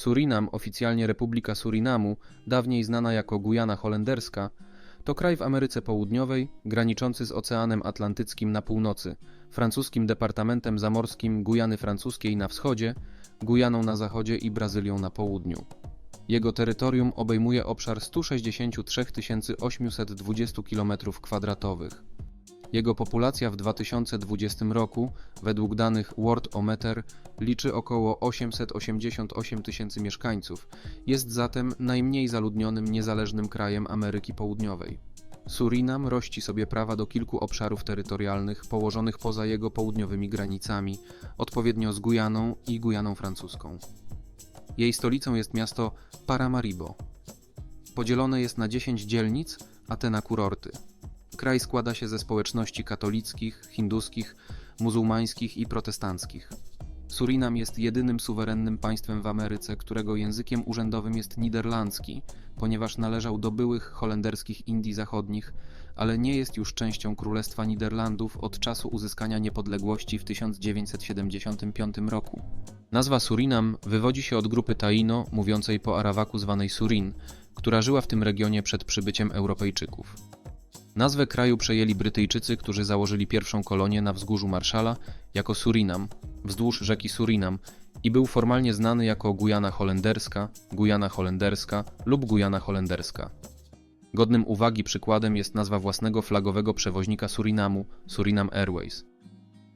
Surinam, oficjalnie Republika Surinamu, dawniej znana jako Gujana Holenderska, to kraj w Ameryce Południowej, graniczący z Oceanem Atlantyckim na północy, francuskim departamentem zamorskim Gujany Francuskiej na wschodzie, Gujaną na zachodzie i Brazylią na południu. Jego terytorium obejmuje obszar 163 820 km2. Jego populacja w 2020 roku, według danych Worldometer, liczy około 888 tysięcy mieszkańców. Jest zatem najmniej zaludnionym niezależnym krajem Ameryki Południowej. Surinam rości sobie prawa do kilku obszarów terytorialnych położonych poza jego południowymi granicami, odpowiednio z Gujaną i Gujaną Francuską. Jej stolicą jest miasto Paramaribo. Podzielone jest na 10 dzielnic, a te na kurorty. Kraj składa się ze społeczności katolickich, hinduskich, muzułmańskich i protestanckich. Surinam jest jedynym suwerennym państwem w Ameryce, którego językiem urzędowym jest niderlandzki, ponieważ należał do byłych holenderskich Indii Zachodnich, ale nie jest już częścią Królestwa Niderlandów od czasu uzyskania niepodległości w 1975 roku. Nazwa Surinam wywodzi się od grupy Taino, mówiącej po arawaku zwanej Surin, która żyła w tym regionie przed przybyciem Europejczyków. Nazwę kraju przejęli Brytyjczycy, którzy założyli pierwszą kolonię na wzgórzu Marszala jako Surinam, wzdłuż rzeki Surinam i był formalnie znany jako Gujana Holenderska, Gujana Holenderska lub Gujana Holenderska. Godnym uwagi przykładem jest nazwa własnego flagowego przewoźnika Surinamu, Surinam Airways.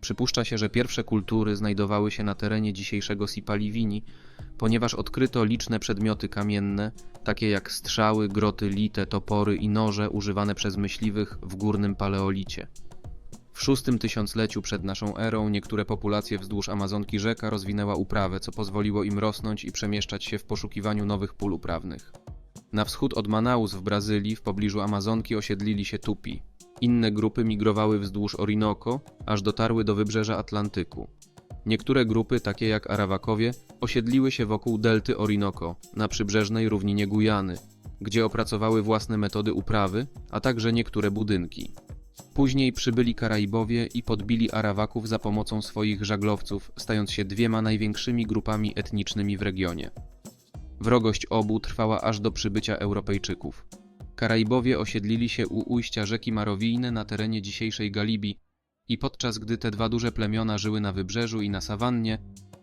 Przypuszcza się, że pierwsze kultury znajdowały się na terenie dzisiejszego Sipaliwini, ponieważ odkryto liczne przedmioty kamienne, takie jak strzały, groty lite, topory i noże używane przez myśliwych w górnym paleolicie. W szóstym tysiącleciu przed naszą erą niektóre populacje wzdłuż Amazonki rzeka rozwinęła uprawę, co pozwoliło im rosnąć i przemieszczać się w poszukiwaniu nowych pól uprawnych. Na wschód od Manaus w Brazylii, w pobliżu Amazonki osiedlili się Tupi. Inne grupy migrowały wzdłuż Orinoco, aż dotarły do wybrzeża Atlantyku. Niektóre grupy, takie jak Arawakowie, osiedliły się wokół delty Orinoco, na przybrzeżnej równinie Gujany, gdzie opracowały własne metody uprawy, a także niektóre budynki. Później przybyli Karaibowie i podbili Arawaków za pomocą swoich żaglowców, stając się dwiema największymi grupami etnicznymi w regionie. Wrogość obu trwała aż do przybycia Europejczyków. Karaibowie osiedlili się u ujścia rzeki Marowijne na terenie dzisiejszej Galibii i podczas gdy te dwa duże plemiona żyły na wybrzeżu i na sawannie,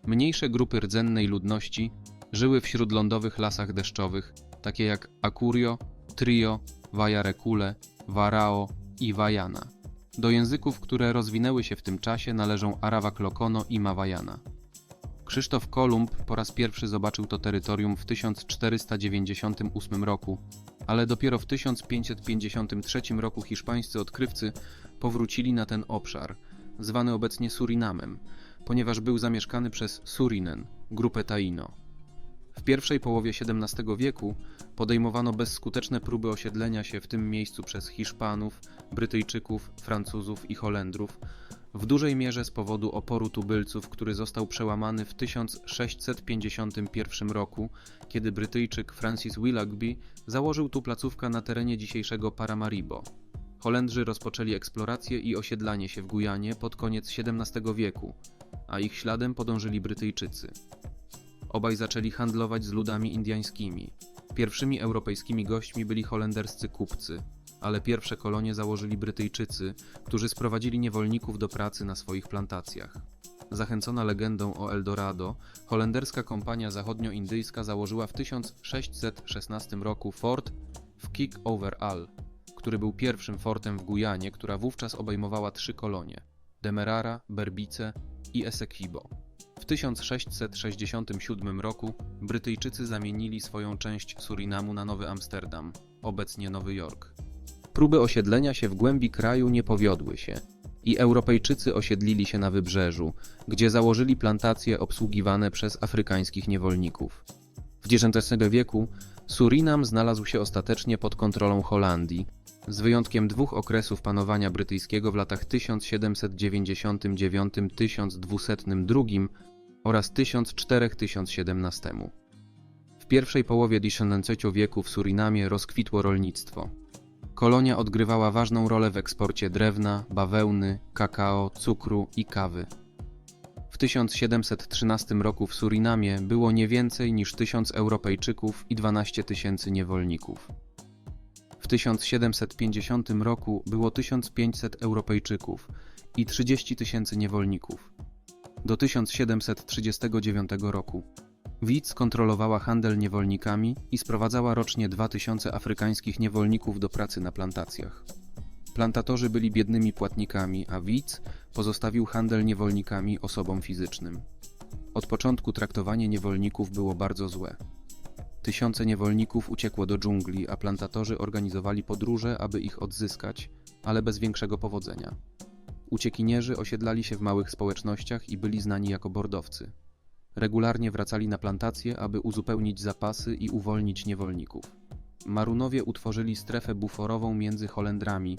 mniejsze grupy rdzennej ludności żyły w śródlądowych lasach deszczowych, takie jak Akurio, Trio, Vajarekule, Varao i Vajana. Do języków, które rozwinęły się w tym czasie należą Arawak Lokono i Mawajana. Krzysztof Kolumb po raz pierwszy zobaczył to terytorium w 1498 roku, ale dopiero w 1553 roku hiszpańscy odkrywcy powrócili na ten obszar, zwany obecnie Surinamem, ponieważ był zamieszkany przez Surinen, grupę Taino. W pierwszej połowie XVII wieku podejmowano bezskuteczne próby osiedlenia się w tym miejscu przez Hiszpanów, Brytyjczyków, Francuzów i Holendrów, w dużej mierze z powodu oporu tubylców, który został przełamany w 1651 roku, kiedy Brytyjczyk Francis Willoughby założył tu placówkę na terenie dzisiejszego Paramaribo. Holendrzy rozpoczęli eksplorację i osiedlanie się w Gujanie pod koniec XVII wieku, a ich śladem podążyli Brytyjczycy. Obaj zaczęli handlować z ludami indiańskimi. Pierwszymi europejskimi gośćmi byli holenderscy kupcy, ale pierwsze kolonie założyli Brytyjczycy, którzy sprowadzili niewolników do pracy na swoich plantacjach. Zachęcona legendą o Eldorado, holenderska kompania zachodnioindyjska założyła w 1616 roku fort w Kick Over All, który był pierwszym fortem w Gujanie, która wówczas obejmowała trzy kolonie Demerara, Berbice i Essequibo. W 1667 roku Brytyjczycy zamienili swoją część Surinamu na Nowy Amsterdam, obecnie Nowy Jork. Próby osiedlenia się w głębi kraju nie powiodły się i Europejczycy osiedlili się na wybrzeżu, gdzie założyli plantacje obsługiwane przez afrykańskich niewolników. W XIX wieku Surinam znalazł się ostatecznie pod kontrolą Holandii, z wyjątkiem dwóch okresów panowania brytyjskiego w latach 1799-1202 oraz 1004-1017. W pierwszej połowie XIX wieku w Surinamie rozkwitło rolnictwo. Kolonia odgrywała ważną rolę w eksporcie drewna, bawełny, kakao, cukru i kawy. W 1713 roku w Surinamie było nie więcej niż 1000 Europejczyków i 12 tysięcy niewolników. W 1750 roku było 1500 Europejczyków i 30 tysięcy niewolników. Do 1739 roku Widz kontrolowała handel niewolnikami i sprowadzała rocznie 2000 afrykańskich niewolników do pracy na plantacjach. Plantatorzy byli biednymi płatnikami, a Widz pozostawił handel niewolnikami osobom fizycznym. Od początku traktowanie niewolników było bardzo złe. Tysiące niewolników uciekło do dżungli, a plantatorzy organizowali podróże, aby ich odzyskać, ale bez większego powodzenia. Uciekinierzy osiedlali się w małych społecznościach i byli znani jako bordowcy. Regularnie wracali na plantacje, aby uzupełnić zapasy i uwolnić niewolników. Marunowie utworzyli strefę buforową między Holendrami,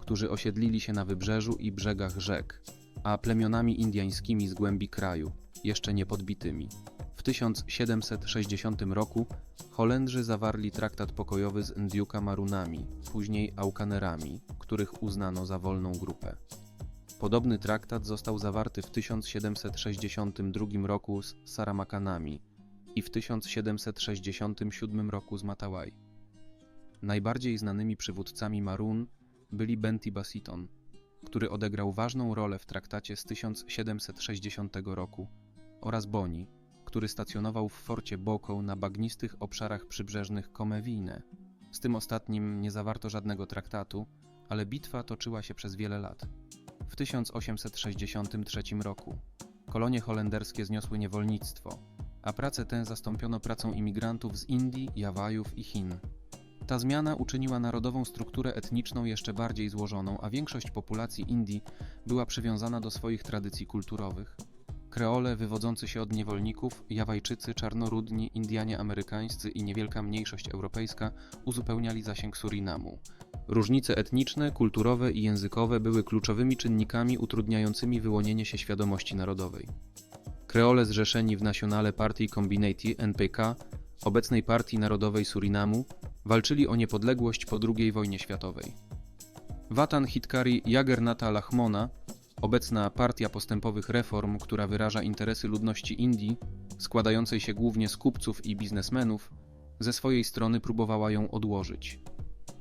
którzy osiedlili się na wybrzeżu i brzegach rzek, a plemionami indyjskimi z głębi kraju, jeszcze niepodbitymi. W 1760 roku Holendrzy zawarli traktat pokojowy z Ndiuka Marunami, później Aukanerami, których uznano za wolną grupę. Podobny traktat został zawarty w 1762 roku z Saramakanami i w 1767 roku z Matawai. Najbardziej znanymi przywódcami Marun byli Benti Basiton, który odegrał ważną rolę w traktacie z 1760 roku, oraz Boni, który stacjonował w forcie Boko na bagnistych obszarach przybrzeżnych Komewine. Z tym ostatnim nie zawarto żadnego traktatu, ale bitwa toczyła się przez wiele lat. W 1863 roku kolonie holenderskie zniosły niewolnictwo, a pracę tę zastąpiono pracą imigrantów z Indii, Jawajów i Chin. Ta zmiana uczyniła narodową strukturę etniczną jeszcze bardziej złożoną, a większość populacji Indii była przywiązana do swoich tradycji kulturowych. Kreole wywodzący się od niewolników, Jawajczycy, czarnorudni, Indianie amerykańscy i niewielka mniejszość europejska uzupełniali zasięg Surinamu. Różnice etniczne, kulturowe i językowe były kluczowymi czynnikami utrudniającymi wyłonienie się świadomości narodowej. Kreole zrzeszeni w Nationale Party Combinati NPK, obecnej Partii Narodowej Surinamu, walczyli o niepodległość po II wojnie światowej. Watan Hitkari Jagernata Lachmona, obecna Partia Postępowych Reform, która wyraża interesy ludności Indii, składającej się głównie z kupców i biznesmenów, ze swojej strony próbowała ją odłożyć.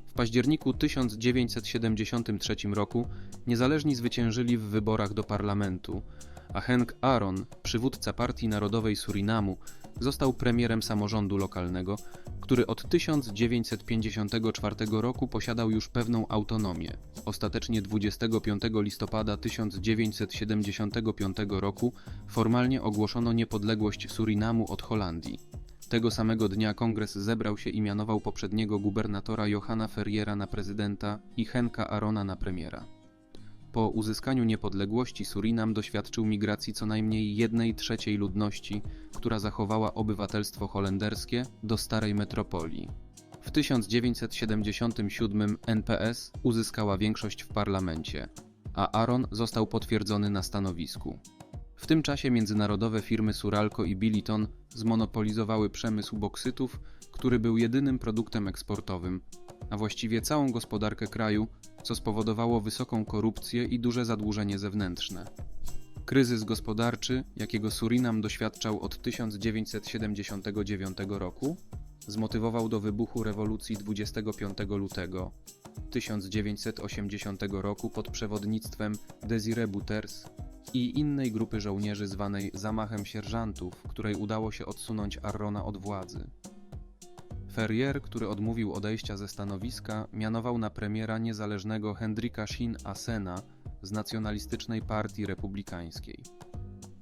W październiku 1973 roku niezależni zwyciężyli w wyborach do parlamentu, a Henk Aaron, przywódca Partii Narodowej Surinamu, został premierem samorządu lokalnego, który od 1954 roku posiadał już pewną autonomię. Ostatecznie 25 listopada 1975 roku formalnie ogłoszono niepodległość Surinamu od Holandii. Tego samego dnia kongres zebrał się i mianował poprzedniego gubernatora Johanna Ferriera na prezydenta i Henka Arona na premiera. Po uzyskaniu niepodległości Surinam doświadczył migracji co najmniej jednej trzeciej ludności, która zachowała obywatelstwo holenderskie do starej metropolii. W 1977 NPS uzyskała większość w parlamencie, a Aaron został potwierdzony na stanowisku. W tym czasie międzynarodowe firmy Suralco i Billiton zmonopolizowały przemysł boksytów, który był jedynym produktem eksportowym, a właściwie całą gospodarkę kraju, co spowodowało wysoką korupcję i duże zadłużenie zewnętrzne. Kryzys gospodarczy, jakiego Surinam doświadczał od 1979 roku, zmotywował do wybuchu rewolucji 25 lutego 1980 roku pod przewodnictwem Desire Bouters i innej grupy żołnierzy zwanej Zamachem Sierżantów, której udało się odsunąć Arrona od władzy. Ferrier, który odmówił odejścia ze stanowiska, mianował na premiera niezależnego Hendrika Shin Asena z nacjonalistycznej partii republikańskiej.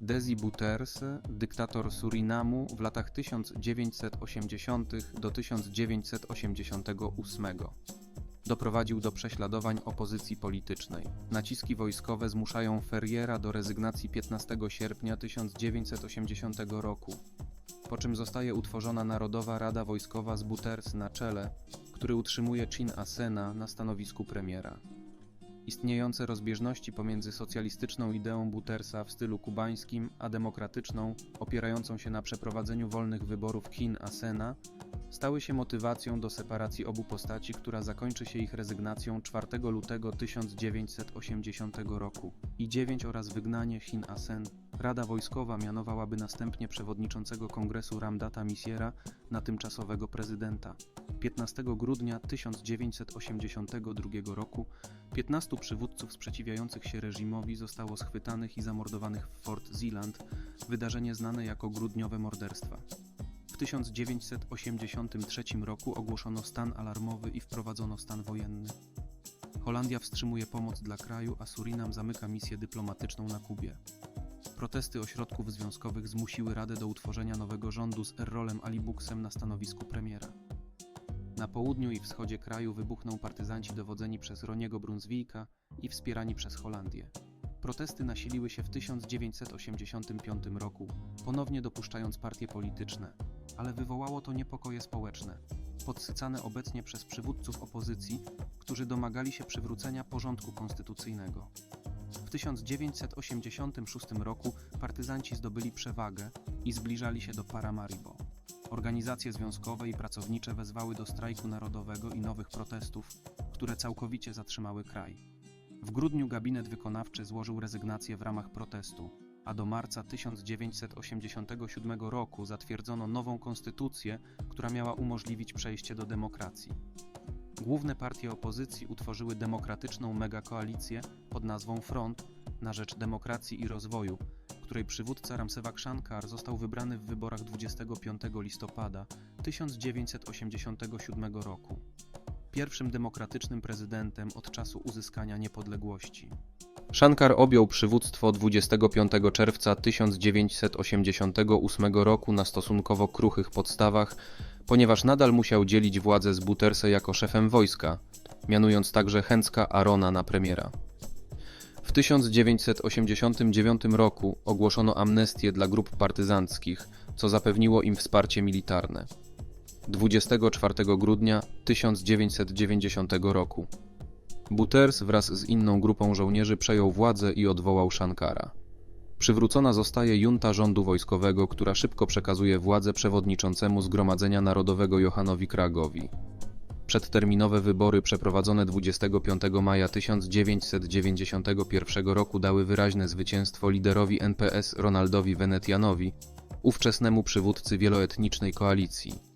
Desi Bouterse, dyktator Surinamu w latach 1980 do 1988. Doprowadził do prześladowań opozycji politycznej. Naciski wojskowe zmuszają Ferriera do rezygnacji 15 sierpnia 1980 roku po czym zostaje utworzona Narodowa Rada Wojskowa z Buters na czele, który utrzymuje Chin Asena na stanowisku premiera. Istniejące rozbieżności pomiędzy socjalistyczną ideą Butersa w stylu kubańskim, a demokratyczną, opierającą się na przeprowadzeniu wolnych wyborów Chin Asena, stały się motywacją do separacji obu postaci, która zakończy się ich rezygnacją 4 lutego 1980 roku. I 9 oraz wygnanie Chin Asen. Rada Wojskowa mianowałaby następnie przewodniczącego kongresu Ramdata Misiera na tymczasowego prezydenta. 15 grudnia 1982 roku 15 przywódców sprzeciwiających się reżimowi zostało schwytanych i zamordowanych w Fort Zeeland, wydarzenie znane jako grudniowe morderstwa. W 1983 roku ogłoszono stan alarmowy i wprowadzono stan wojenny. Holandia wstrzymuje pomoc dla kraju, a Surinam zamyka misję dyplomatyczną na Kubie. Protesty ośrodków związkowych zmusiły Radę do utworzenia nowego rządu z Errolem Alibuksem na stanowisku premiera. Na południu i wschodzie kraju wybuchną partyzanci dowodzeni przez Roniego Brunswicka i wspierani przez Holandię. Protesty nasiliły się w 1985 roku, ponownie dopuszczając partie polityczne, ale wywołało to niepokoje społeczne, podsycane obecnie przez przywódców opozycji, którzy domagali się przywrócenia porządku konstytucyjnego. W 1986 roku partyzanci zdobyli przewagę i zbliżali się do Paramaribo. Organizacje związkowe i pracownicze wezwały do strajku narodowego i nowych protestów, które całkowicie zatrzymały kraj. W grudniu gabinet wykonawczy złożył rezygnację w ramach protestu, a do marca 1987 roku zatwierdzono nową konstytucję, która miała umożliwić przejście do demokracji. Główne partie opozycji utworzyły demokratyczną megakoalicję pod nazwą Front na rzecz demokracji i rozwoju, której przywódca Ramsewak Shankar został wybrany w wyborach 25 listopada 1987 roku. Pierwszym demokratycznym prezydentem od czasu uzyskania niepodległości. Shankar objął przywództwo 25 czerwca 1988 roku na stosunkowo kruchych podstawach, ponieważ nadal musiał dzielić władzę z Buterse jako szefem wojska, mianując także Chęcka Arona na premiera. W 1989 roku ogłoszono amnestię dla grup partyzanckich, co zapewniło im wsparcie militarne. 24 grudnia 1990 roku Buters wraz z inną grupą żołnierzy przejął władzę i odwołał Shankara. Przywrócona zostaje junta rządu wojskowego, która szybko przekazuje władzę przewodniczącemu Zgromadzenia Narodowego Johanowi Kragowi. Przedterminowe wybory przeprowadzone 25 maja 1991 roku dały wyraźne zwycięstwo liderowi NPS Ronaldowi Venetianowi, ówczesnemu przywódcy wieloetnicznej koalicji.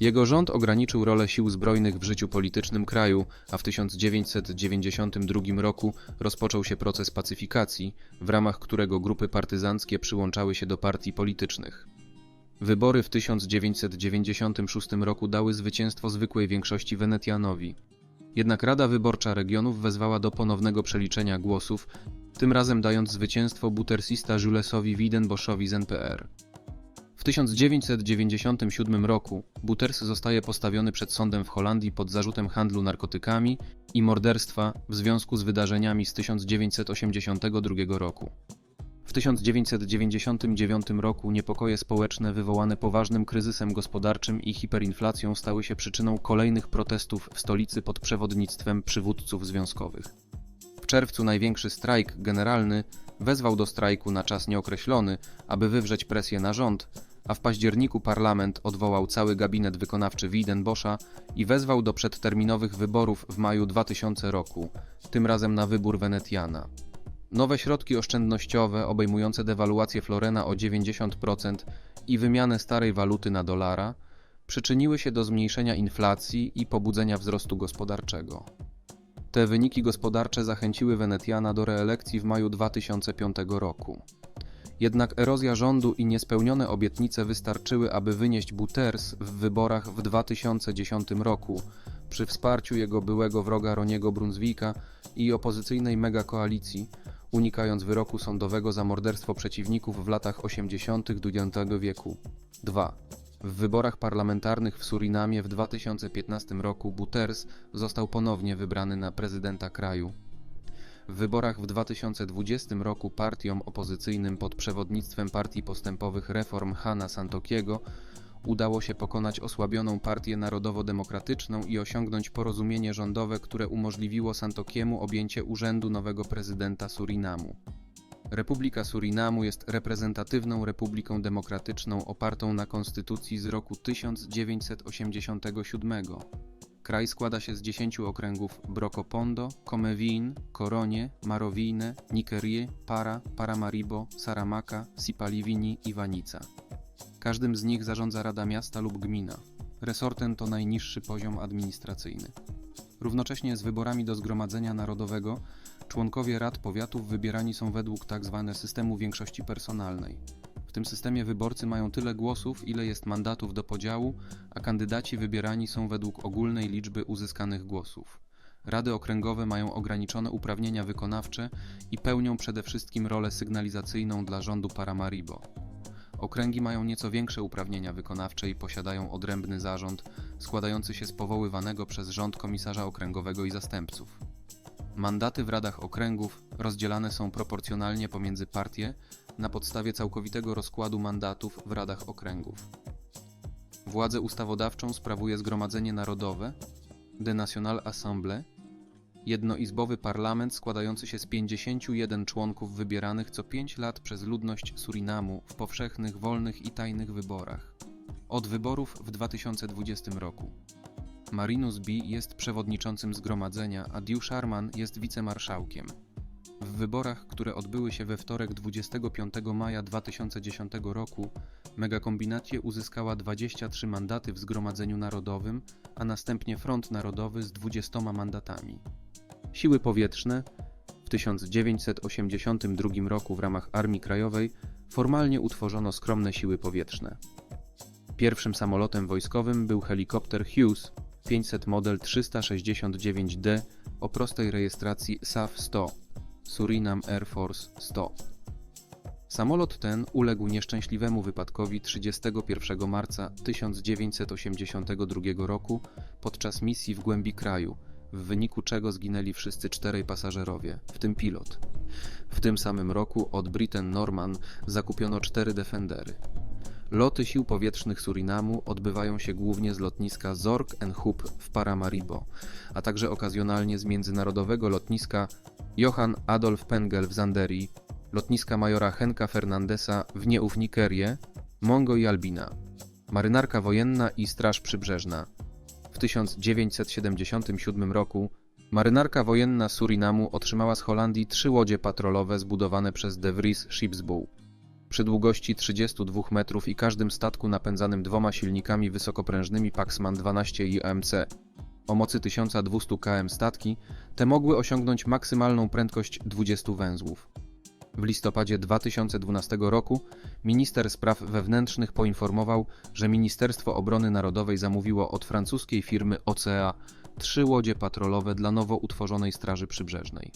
Jego rząd ograniczył rolę sił zbrojnych w życiu politycznym kraju, a w 1992 roku rozpoczął się proces pacyfikacji, w ramach którego grupy partyzanckie przyłączały się do partii politycznych. Wybory w 1996 roku dały zwycięstwo zwykłej większości Wenetianowi. Jednak Rada Wyborcza Regionów wezwała do ponownego przeliczenia głosów, tym razem dając zwycięstwo Butersista Julesowi Wiedenboschowi z NPR. W 1997 roku Buters zostaje postawiony przed sądem w Holandii pod zarzutem handlu narkotykami i morderstwa w związku z wydarzeniami z 1982 roku. W 1999 roku niepokoje społeczne wywołane poważnym kryzysem gospodarczym i hiperinflacją stały się przyczyną kolejnych protestów w stolicy pod przewodnictwem przywódców związkowych. Czerwcu największy strajk generalny wezwał do strajku na czas nieokreślony, aby wywrzeć presję na rząd, a w październiku parlament odwołał cały gabinet wykonawczy Wiedenboscha i wezwał do przedterminowych wyborów w maju 2000 roku, tym razem na wybór Wenetiana. Nowe środki oszczędnościowe obejmujące dewaluację florena o 90% i wymianę starej waluty na dolara przyczyniły się do zmniejszenia inflacji i pobudzenia wzrostu gospodarczego. Te wyniki gospodarcze zachęciły Wenetiana do reelekcji w maju 2005 roku. Jednak erozja rządu i niespełnione obietnice wystarczyły, aby wynieść Buters w wyborach w 2010 roku przy wsparciu jego byłego wroga Roniego Brunswicka i opozycyjnej megakoalicji, unikając wyroku sądowego za morderstwo przeciwników w latach 80. XX wieku. 2. W wyborach parlamentarnych w Surinamie w 2015 roku Buters został ponownie wybrany na prezydenta kraju. W wyborach w 2020 roku partiom opozycyjnym pod przewodnictwem Partii Postępowych Reform Hana Santokiego udało się pokonać osłabioną Partię Narodowo-Demokratyczną i osiągnąć porozumienie rządowe, które umożliwiło Santokiemu objęcie urzędu nowego prezydenta Surinamu. Republika Surinamu jest reprezentatywną republiką demokratyczną opartą na konstytucji z roku 1987. Kraj składa się z 10 okręgów Brokopondo, Komewin, Koronie, Marowine, Nikerie, Para, Paramaribo, Saramaka, Sipaliwini i Wanica. Każdym z nich zarządza Rada Miasta lub Gmina. Resortem to najniższy poziom administracyjny. Równocześnie z wyborami do Zgromadzenia Narodowego członkowie rad powiatów wybierani są według tzw. systemu większości personalnej. W tym systemie wyborcy mają tyle głosów, ile jest mandatów do podziału, a kandydaci wybierani są według ogólnej liczby uzyskanych głosów. Rady okręgowe mają ograniczone uprawnienia wykonawcze i pełnią przede wszystkim rolę sygnalizacyjną dla rządu Paramaribo. Okręgi mają nieco większe uprawnienia wykonawcze i posiadają odrębny zarząd składający się z powoływanego przez rząd komisarza okręgowego i zastępców. Mandaty w radach okręgów rozdzielane są proporcjonalnie pomiędzy partie na podstawie całkowitego rozkładu mandatów w radach okręgów. Władzę ustawodawczą sprawuje Zgromadzenie Narodowe, The National Assembly, jednoizbowy parlament składający się z 51 członków wybieranych co 5 lat przez ludność Surinamu w powszechnych, wolnych i tajnych wyborach. Od wyborów w 2020 roku. Marinus B. jest przewodniczącym zgromadzenia, a Diu Sharman jest wicemarszałkiem. W wyborach, które odbyły się we wtorek 25 maja 2010 roku, Megakombinacie uzyskała 23 mandaty w Zgromadzeniu Narodowym, a następnie Front Narodowy z 20 mandatami. Siły powietrzne w 1982 roku w ramach Armii Krajowej formalnie utworzono skromne siły powietrzne. Pierwszym samolotem wojskowym był helikopter Hughes 500 model 369D o prostej rejestracji SAF-100 Suriname Air Force 100. Samolot ten uległ nieszczęśliwemu wypadkowi 31 marca 1982 roku podczas misji w głębi kraju, w wyniku czego zginęli wszyscy czterej pasażerowie, w tym pilot. W tym samym roku od Britain Norman zakupiono cztery Defendery. Loty sił powietrznych Surinamu odbywają się głównie z lotniska Zorg en Hub w Paramaribo, a także okazjonalnie z międzynarodowego lotniska Johann Adolf Pengel w Zanderii, lotniska majora Henka Fernandesa w Nieufnikerie, Mongo i Albina, marynarka wojenna i straż przybrzeżna. W 1977 roku marynarka wojenna Surinamu otrzymała z Holandii trzy łodzie patrolowe zbudowane przez De Vries Shipsbull przy długości 32 metrów i każdym statku napędzanym dwoma silnikami wysokoprężnymi Paxman 12 i AMC. O mocy 1200 km statki te mogły osiągnąć maksymalną prędkość 20 węzłów. W listopadzie 2012 roku minister spraw wewnętrznych poinformował, że Ministerstwo Obrony Narodowej zamówiło od francuskiej firmy OCA trzy łodzie patrolowe dla nowo utworzonej Straży Przybrzeżnej.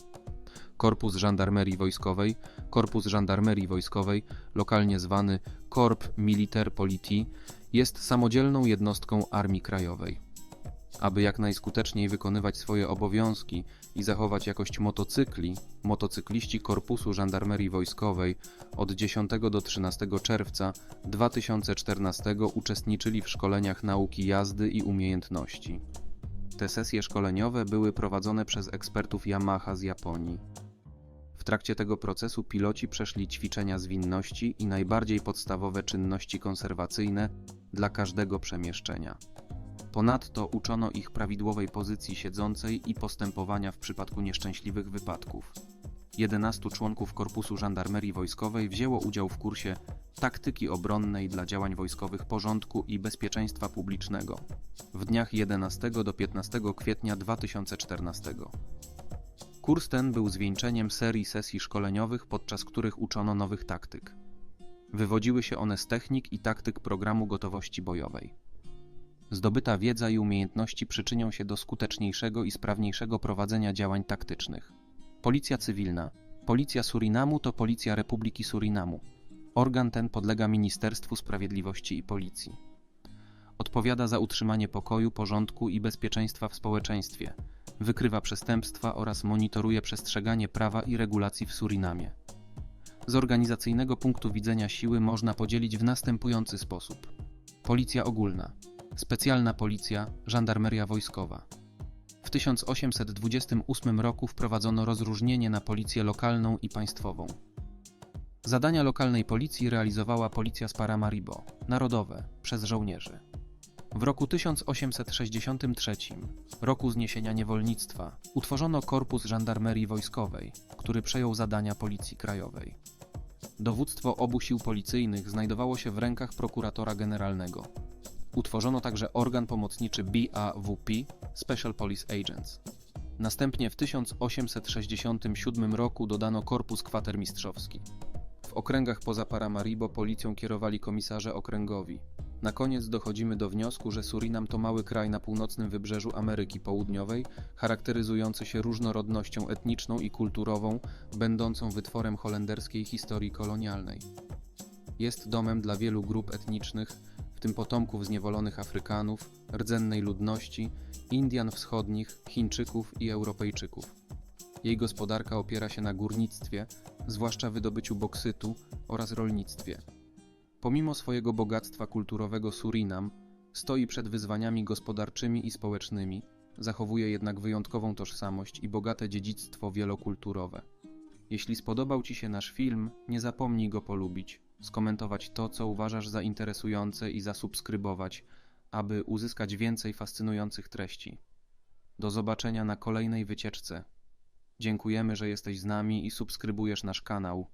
Korpus Żandarmerii Wojskowej, Korpus Żandarmerii Wojskowej, lokalnie zwany Corps Militaire Politi, jest samodzielną jednostką Armii Krajowej. Aby jak najskuteczniej wykonywać swoje obowiązki i zachować jakość motocykli, motocykliści Korpusu Żandarmerii Wojskowej od 10 do 13 czerwca 2014 uczestniczyli w szkoleniach nauki jazdy i umiejętności. Te sesje szkoleniowe były prowadzone przez ekspertów Yamaha z Japonii. W trakcie tego procesu piloci przeszli ćwiczenia zwinności i najbardziej podstawowe czynności konserwacyjne dla każdego przemieszczenia. Ponadto uczono ich prawidłowej pozycji siedzącej i postępowania w przypadku nieszczęśliwych wypadków. 11 członków Korpusu Żandarmerii Wojskowej wzięło udział w kursie Taktyki obronnej dla działań wojskowych porządku i bezpieczeństwa publicznego w dniach 11 do 15 kwietnia 2014. Kurs ten był zwieńczeniem serii sesji szkoleniowych, podczas których uczono nowych taktyk. Wywodziły się one z technik i taktyk programu gotowości bojowej. Zdobyta wiedza i umiejętności przyczynią się do skuteczniejszego i sprawniejszego prowadzenia działań taktycznych. Policja cywilna. Policja Surinamu to Policja Republiki Surinamu. Organ ten podlega Ministerstwu Sprawiedliwości i Policji. Odpowiada za utrzymanie pokoju, porządku i bezpieczeństwa w społeczeństwie, wykrywa przestępstwa oraz monitoruje przestrzeganie prawa i regulacji w Surinamie. Z organizacyjnego punktu widzenia siły można podzielić w następujący sposób: Policja ogólna, specjalna policja, żandarmeria wojskowa. W 1828 roku wprowadzono rozróżnienie na policję lokalną i państwową. Zadania lokalnej policji realizowała policja z Paramaribo, narodowe, przez żołnierzy. W roku 1863, roku zniesienia niewolnictwa, utworzono Korpus Żandarmerii Wojskowej, który przejął zadania Policji Krajowej. Dowództwo obu sił policyjnych znajdowało się w rękach prokuratora generalnego. Utworzono także organ pomocniczy BAWP Special Police Agents. Następnie w 1867 roku dodano Korpus Kwatermistrzowski. W okręgach poza Paramaribo policją kierowali komisarze okręgowi. Na koniec dochodzimy do wniosku, że Surinam to mały kraj na północnym wybrzeżu Ameryki Południowej, charakteryzujący się różnorodnością etniczną i kulturową, będącą wytworem holenderskiej historii kolonialnej. Jest domem dla wielu grup etnicznych, w tym potomków zniewolonych Afrykanów, rdzennej ludności, Indian wschodnich, Chińczyków i Europejczyków. Jej gospodarka opiera się na górnictwie, zwłaszcza wydobyciu boksytu oraz rolnictwie. Pomimo swojego bogactwa kulturowego Surinam stoi przed wyzwaniami gospodarczymi i społecznymi, zachowuje jednak wyjątkową tożsamość i bogate dziedzictwo wielokulturowe. Jeśli spodobał Ci się nasz film, nie zapomnij go polubić, skomentować to, co uważasz za interesujące i zasubskrybować, aby uzyskać więcej fascynujących treści. Do zobaczenia na kolejnej wycieczce. Dziękujemy, że jesteś z nami i subskrybujesz nasz kanał.